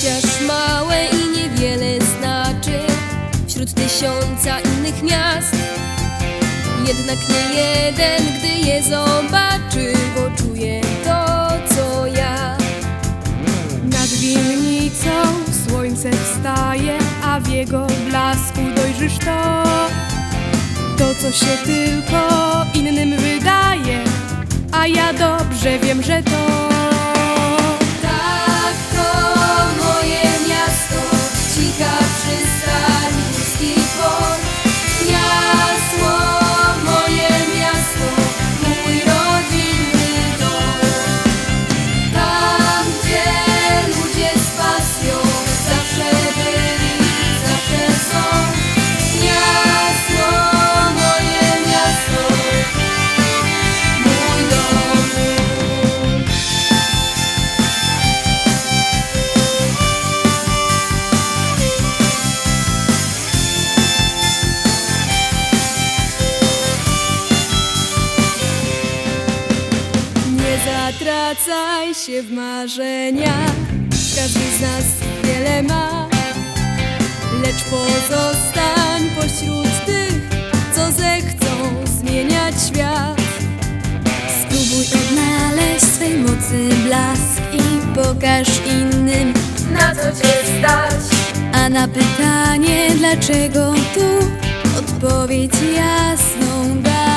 chociaż małe i niewiele znaczy wśród tysiąca innych miast. Jednak nie jeden, gdy je zobaczy, bo czuje to, co ja. Nad winnicą słońce wstaje, a w jego blasku dojrzysz to, to co się tylko innym wydaje, a ja dobrze wiem, że to. Zatracaj się w marzeniach, każdy z nas wiele ma, lecz pozostań pośród tych, co zechcą zmieniać świat. Spróbuj odnaleźć swej mocy blask i pokaż innym, na co cię stać. A na pytanie, dlaczego tu, odpowiedź jasną daj.